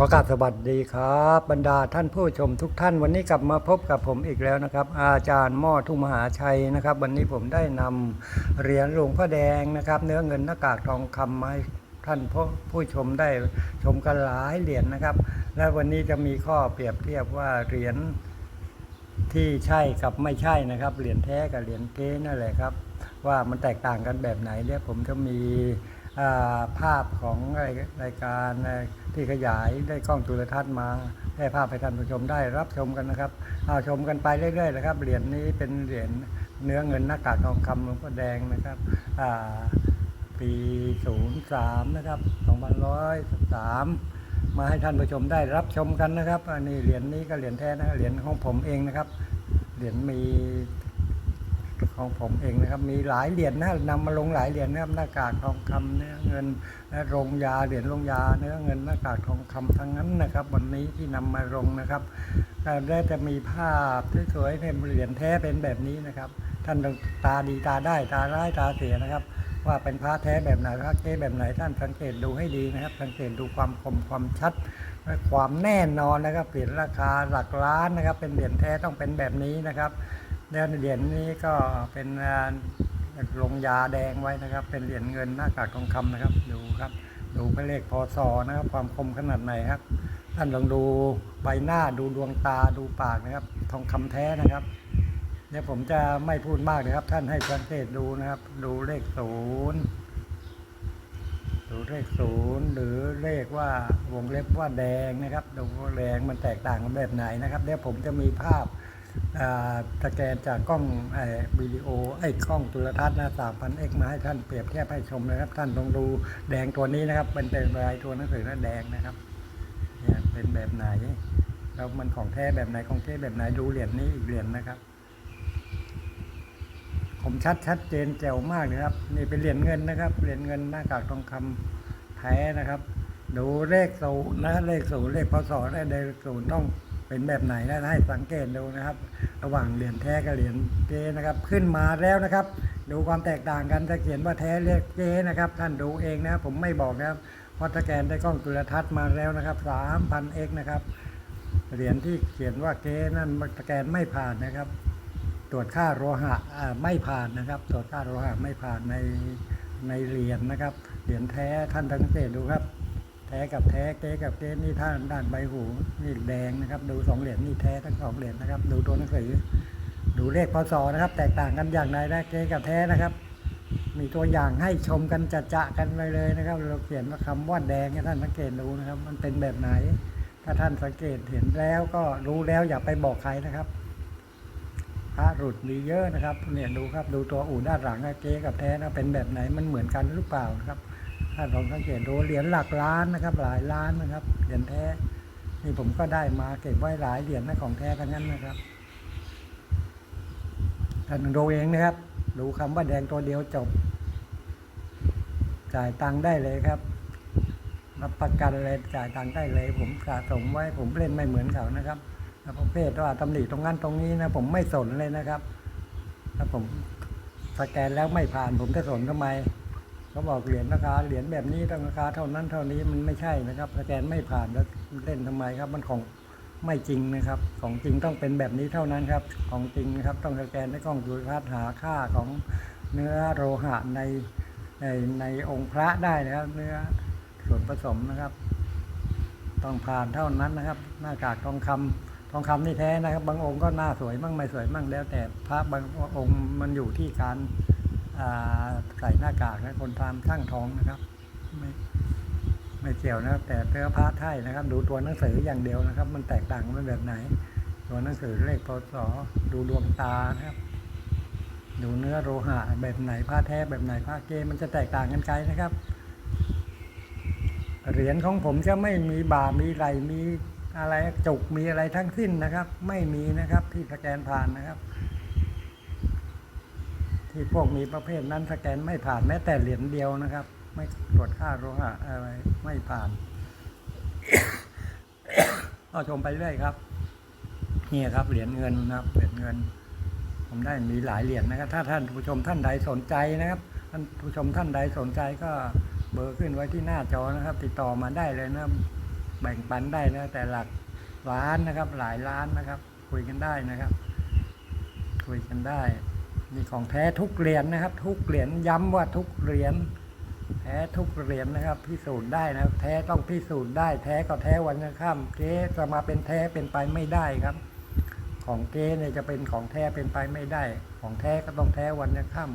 ขอกราบสวัสดีครับ บรรดาท่านผู้ชมทุกท่าน วันนี้กลับมาพบกับผมอีกแล้วนะครับ อาจารย์หม้อทุ่งมหาชัยนะครับ วันนี้ผมได้นำเหรียญหลวงพ่อแดงนะครับ เนื้อเงินหน้ากากทองคำมาให้ท่านผู้ชมได้ชมกันหลายเหรียญนะครับ และวันนี้จะมีข้อเปรียบเทียบว่าเหรียญที่ใช่กับไม่ใช่นะครับเหรียญแท้กับเหรียญเก๊นั่นแหละครับ ว่ามันแตกต่างกันแบบไหนเนี่ยผมจะมี ภาพของรายการที่ขยายได้กล้องจุลทรรศน์มาให้ภาพให้ท่านผู้ชมได้รับชมกันนะครับเอาชมกันไปเรื่อยๆนะครับเหรียญนี้เป็นเหรียญเนื้อเงินหน้ากากทองคำหลวงพ่อแดงนะครับปี 03 นะครับ2103 มาให้ท่านผู้ชมได้รับชมกันนะครับอันนี้เหรียญนี้ก็เหรียญแท้นะเหรียญของผมเองนะครับเหรียญมี ของผมเองนะครับ มีหลายเหรียญนะนำมาลงหลายเหรียญนะครับหน้ากากทองคำเนื้อเงินและโรงยาเหรียญโรงยาเนื้อเงินหน้ากากทองคำทั้งนั้นนะครับ วันนี้ที่นำมาลงนะครับแต่ได้จะมีภาพสวยๆในเหรียญแท้เป็นแบบนี้นะครับ ท่านตาดีตาได้ตาร้ายตาเสียนะครับ ว่าเป็นพระแท้แบบไหนพระเก๊แบบไหนท่านสังเกตดูให้ดีนะครับ สังเกตดูความคมความชัดความแน่นอนนะครับเหรียญราคาหลักล้านนะครับ เป็นเหรียญแท้ต้องเป็นแบบนี้นะครับ แล้วเหรียญนี้ก็เป็นลงยาแดงไว้นะครับ เป็นเหรียญเงินหน้ากากทองคำนะครับ ดูครับ ดูพระเลขพศนะครับ ความคมขนาดไหนครับ ท่านลองดูใบหน้าดูดวงตาดูปากนะครับ ทองคำแท้นะครับเดี๋ยวผมจะไม่พูดมากนะครับ ท่านให้สังเกตดูนะครับ ดูเลขศูนย์ดูเลขศูนย์หรือเลขว่าวงเล็บว่าแดงนะครับ ดูว่าแดงมันแตกต่างกันแบบไหนนะครับ เดี๋ยวผมจะมีภาพ สแกนจากกล้องวิดีโอไอ้กล้องจุลทรรศน์นะ3,000 x มาให้ท่านเปรียบเทียบให้ชมนะครับ ท่านลองดูแดงตัวนี้นะครับ เป็นเป็นลายตัวหนังสือนะแดงนะครับเนี่ยเป็นแบบไหน แล้วมันของแท้แบบไหนของเท้แบบไหนดูเหรียญนี้อีกเหรียญนะครับ ผมชัดชัดเจนแจ๋วมากเลยครับ นี่เป็นเหรียญเงินนะครับเหรียญเงินหน้ากากทองคำแท้นะครับ ดูเลขศูนย์นะเลขศูนย์เลขพศและเลขศูนย์ต้อง เป็นแบบไหนนะให้สังเกตดูนะครับ ระหว่างเหรียญแท้กับเหรียญเจนะครับ ขึ้นมาแล้วนะครับ ดูความแตกต่างกันถ้าเขียนว่าแท้เลขเจนะครับ ท่านดูเองนะผมไม่บอกนะครับเพราะสแกนได้กล้องจุลทรรศน์มาแล้วนะครับ 3,000 x นะครับเหรียญที่เขียนว่าเก๊นั่นสแกนไม่ผ่านนะครับ ตรวจค่าโลหะไม่ผ่านนะครับ ตรวจค่าโลหะไม่ผ่านในในเหรียญนะครับ เหรียญแท้ท่านสังเกตดูครับ แท้กับแท้เก๊กับเก๊นี่ท่านด้านใบหูนี่แดงนะครับ ดูสองเหรียญนี่แท้ทั้งสองเหรียญนะครับ ดูตัวหนังสือ ดูเลขพศนะครับ แตกต่างกันอย่างไรนะเก๊กับแท้นะครับ มีตัวอย่างให้ชมกันจะจะกันไปเลยนะครับ เราเขียนว่าคำว่าแดงให้ท่านสังเกตดูนะครับ มันเป็นแบบไหน ถ้าท่านสังเกตเห็นแล้วก็รู้แล้วอย่าไปบอกใครนะครับพระหลุดมีเยอะนะครับเนี่ยดูครับดูตัวอู่ด้านหลังนะเก๊กับแท้นะเป็นแบบไหนมันเหมือนกันหรือเปล่านะครับ ถ้าลองสังเกตดูเหรียญหลักล้านนะครับ หลายล้านนะครับ เหรียญแท้นี่ผมก็ได้มาเก็บไว้หลายเหรียญนะของแท้ทั้งนั้นนะครับท่านดูเองนะครับ ดูคำว่าแดงตัวเดียวจบ จ่ายตังค์ได้เลยครับรับประกันเลยจ่ายตังค์ได้เลย ผมสะสมไว้ ผมเล่นไม่เหมือนเขานะครับแล้วประเภทว่าตำหนิตรงนั้นตรงนี้นะผมไม่สนเลยนะครับ ถ้าผมสแกนแล้วไม่ผ่านผมจะสนทำไม เขาบอกเหรียญราคาเหรียญแบบนี้ต้องราคาเท่านั้นเท่านี้มันไม่ใช่นะครับสแกนไม่ผ่านแล้วเล่นทำไมครับ มันของไม่จริงนะครับ ของจริงต้องเป็นแบบนี้เท่านั้นครับ ของจริงนะครับ ต้องสแกนด้วยกล้องจุลทรรศน์หาค่าของเนื้อโลหะในในในองค์พระได้นะครับ เนื้อส่วนผสมนะครับ ต้องผ่านเท่านั้นนะครับ หน้ากากทองคำทองคำนี่แท้นะครับ บางองค์ก็หน้าสวยมั่งไม่สวยมั่งแล้ว แต่พระบางองค์มันอยู่ที่การ ใส่หน้ากากนะคนทำช่างท้องนะครับไม่ไม่เกี่ยวนะครับ แต่เนื้อพระไทยนะครับ ดูตัวหนังสืออย่างเดียวนะครับ มันแตกต่างกันแบบไหน ตัวหนังสือเลขพศดูดวงตานะครับ ดูเนื้อโลหะแบบไหนผ้าแท้แบบไหนผ้าเกมันจะแตกต่างกันไกลนะครับเหรียญของผมจะไม่มีบ่ามีไหลมีอะไรจุกมีอะไรทั้งสิ้นนะครับ ไม่มีนะครับที่สแกนผ่านนะครับ ที่พวกมีประเภทนั้นสแกนไม่ผ่านแม้แต่เหรียญเดียวนะครับ ไม่ตรวจค่าโลหะอะไรไม่ผ่านก็ชมไปเรื่อยครับนี่ครับเหรียญเงินนะครับเหรียญเงิน ผมได้มีหลายเหรียญนะครับ ถ้าท่านผู้ชมท่านใดสนใจนะครับ ท่านผู้ชมท่านใดสนใจก็เบอร์ขึ้นไว้ที่หน้าจอนะครับ ติดต่อมาได้เลยนะแบ่งปันได้นะแต่หลักล้านนะครับ หลายล้านนะครับ คุยกันได้นะครับ คุยกันได้ นี่ของแท้ทุกเหรียญนะครับ ทุกเหรียญย้ำว่าทุกเหรียญแท้ทุกเหรียญนะครับ พิสูจน์ได้นะครับแท้ต้องพิสูจน์ได้แท้ก็แท้วันยังค่ำเก๊จะมาเป็นแท้เป็นไปไม่ได้ครับ ของเก๊เนี่ยจะเป็นของแท้เป็นไปไม่ได้ ของแท้ก็ต้องแท้วันยังค่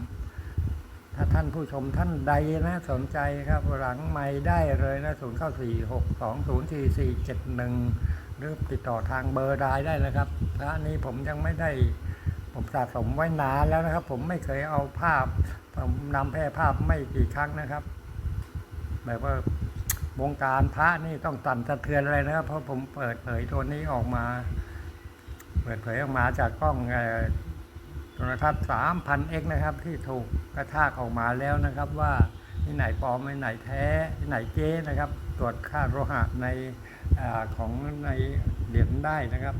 ำถ้าท่านผู้ชมท่านใดนะสนใจครับ หลังไม่ได้เลยนะศูนย์เก้าสี่หกสองศูนย์สี่สี่เจ็ดหนึ่งหรือติดต่อทางเบอร์รายได้นะครับพระนี้ผมยังไม่ได้ ผมสะสมไว้นานแล้วนะครับ ผมไม่เคยเอาภาพผมนำแพร่ภาพไม่กี่ครั้งนะครับ แบบว่าวงการพระนี่ต้องสั่นสะเทือนอะไรนะครับ เพราะผมเปิดเผยตัวนี้ออกมา เปิดเผยออกมาจากกล้องโทรทัศน์ 3,000x นเอนะครับ ที่ถูกกระชากออกมาแล้วนะครับ ว่าที่ไหนปลอมที่ไหนแท้ที่ไหนเก๊นะครับ ตรวจค่าโลหะในอของในเหรียญได้นะครับ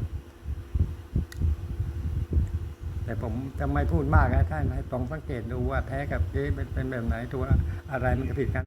แต่ผมจะไม่พูดมากนะท่านให้ตรงสังเกตดูว่าแท้กับเก๊เป็นเป็นแบบไหนตัวอะไรมันจะผิดกัน